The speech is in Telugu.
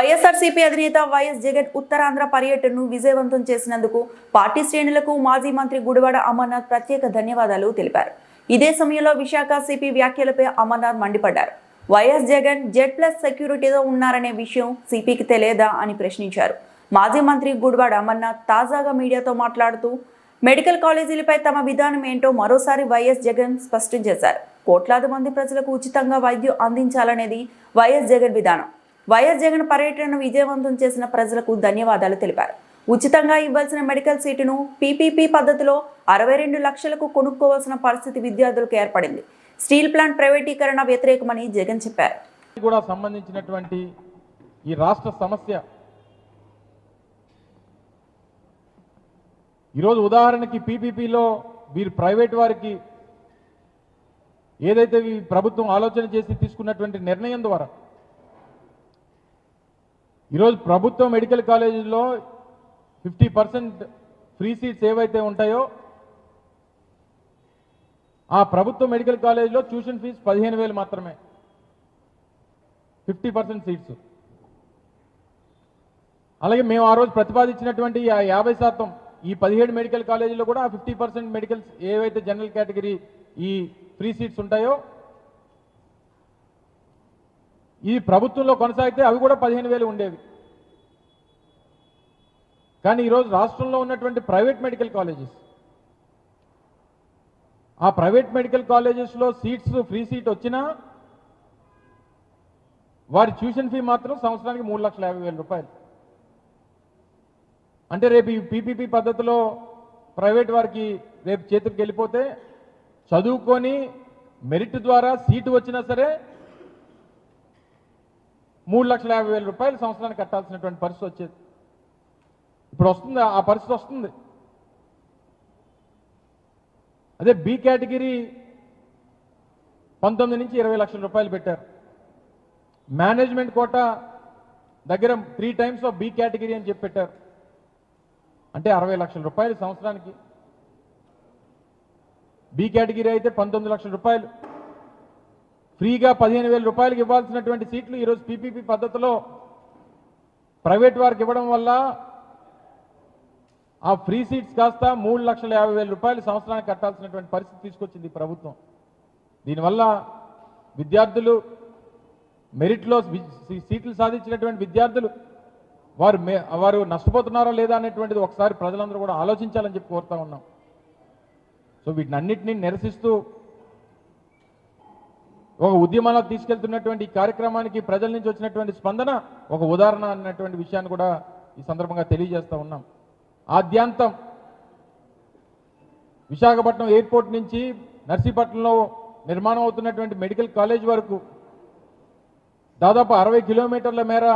వైఎస్ఆర్సీపీ అధినేత వైఎస్ జగన్ ఉత్తరాంధ్ర పర్యటనను విజయవంతం చేసినందుకు పార్టీ శ్రేణులకు మాజీ మంత్రి గుడివాడ అమర్నాథ్ ప్రత్యేక ధన్యవాదాలు తెలిపారు. ఇదే సమయంలో విశాఖ సిపి వ్యాఖ్యలపై అమర్నాథ్ మండిపడ్డారు. వైఎస్ జగన్ జెడ్ ప్లస్ సెక్యూరిటీతో ఉన్నారనే విషయం సిపికి తెలియదా అని ప్రశ్నించారు. మాజీ మంత్రి గుడివాడ అమర్నాథ్ తాజాగా మీడియాతో మాట్లాడుతూ మెడికల్ కాలేజీలపై తమ విధానం ఏంటో మరోసారి వైఎస్ జగన్ స్పష్టం చేశారు. కోట్లాది మంది ప్రజలకు ఉచితంగా వైద్యం అందించాలనేది వైఎస్ జగన్ విధానం. వైఎస్ జగన్ పర్యటనను విజయవంతం చేసిన ప్రజలకు ధన్యవాదాలు తెలిపారు. ఉచితంగా ఇవ్వాల్సిన మెడికల్ సీటును పీపీపీ పద్ధతిలో అరవై రెండు లక్షలకు కొనుక్కోవాల్సిన పరిస్థితి విద్యార్థులకు ఏర్పడింది. స్టీల్ ప్లాంట్ ప్రైవేటీకరణ వ్యతిరేకమని జగన్ చెప్పారు. కూడా సంబంధించినటువంటి ఈ రాష్ట్ర సమస్య. ఈరోజు ఉదాహరణకి పీపీపీలో వీరు ప్రైవేట్ వారికి ఏదైతే ప్రభుత్వం ఆలోచన చేసి తీసుకున్నటువంటి నిర్ణయం ద్వారా ఈరోజు ప్రభుత్వ మెడికల్ కాలేజీలో ఫిఫ్టీ పర్సెంట్ ఫ్రీ సీట్స్ ఏవైతే ఉంటాయో ఆ ప్రభుత్వ మెడికల్ కాలేజీలో ట్యూషన్ ఫీజు పదిహేను వేలు మాత్రమే. Fifty percent seats. అలాగే మేము ఆ రోజు ప్రతిపాదించినటువంటి ఆ యాభై శాతం ఈ పదిహేడు మెడికల్ కాలేజీలో కూడా ఫిఫ్టీ పర్సెంట్ మెడికల్స్ ఏవైతే జనరల్ కేటగిరీ ఈ ఫ్రీ సీట్స్ ఉంటాయో ఈ ప్రభుత్వంలో కొనసాగితే అవి కూడా పదిహేను వేలు ఉండేవి. కానీ ఈరోజు రాష్ట్రంలో ఉన్నటువంటి ప్రైవేట్ మెడికల్ కాలేజెస్. ఆ ప్రైవేట్ మెడికల్ కాలేజెస్లో సీట్స్ ఫ్రీ సీట్ వచ్చినా వారి ట్యూషన్ ఫీ మాత్రం సంవత్సరానికి మూడు లక్షల యాభై వేల రూపాయలు. అంటే రేపు ఈ పీపీపీ పద్ధతిలో ప్రైవేట్ వారికి రేపు చేతికి వెళ్ళిపోతే చదువుకొని మెరిట్ ద్వారా సీటు వచ్చినా సరే మూడు లక్షల యాభై వేల రూపాయలు సంవత్సరానికి కట్టాల్సినటువంటి పరిస్థితి వచ్చేది. ఇప్పుడు వస్తుంది? ఆ పరిస్థితి వస్తుంది. అదే బి కేటగిరీ పంతొమ్మిది నుంచి ఇరవై లక్షల రూపాయలు పెట్టారు. మేనేజ్మెంట్ కోట దగ్గర three times of B category అని చెప్పి పెట్టారు. అంటే అరవై లక్షల రూపాయలు సంవత్సరానికి. బి కేటగిరీ అయితే పంతొమ్మిది లక్షల రూపాయలు. ఫ్రీగా పదిహేను వేల రూపాయలకు ఇవ్వాల్సినటువంటి సీట్లు ఈరోజు పీపీపీ పద్ధతిలో ప్రైవేట్ వారికి ఇవ్వడం వల్ల ఆ ఫ్రీ సీట్స్ కాస్త మూడు లక్షల యాభై వేల రూపాయలు సంవత్సరానికి కట్టాల్సినటువంటి పరిస్థితి తీసుకొచ్చింది ప్రభుత్వం. దీనివల్ల విద్యార్థులు మెరిట్లో సీట్లు సాధించినటువంటి విద్యార్థులు వారు మే వారు నష్టపోతున్నారా లేదా అనేటువంటిది ఒకసారి ప్రజలందరూ కూడా ఆలోచించాలని చెప్పి కోరుతా ఉన్నాం. సో వీటినన్నిటినీ నిరసిస్తూ ఒక ఉద్యమంలో తీసుకెళ్తున్నటువంటి కార్యక్రమానికి ప్రజల నుంచి వచ్చినటువంటి స్పందన ఒక ఉదాహరణ అన్నటువంటి విషయాన్ని కూడా ఈ సందర్భంగా తెలియజేస్తూ ఉన్నాం. ఆద్యాంతం విశాఖపట్నం ఎయిర్పోర్ట్ నుంచి నర్సీపట్నంలో నిర్మాణం అవుతున్నటువంటి మెడికల్ కాలేజ్ వరకు దాదాపు అరవై కిలోమీటర్ల మేర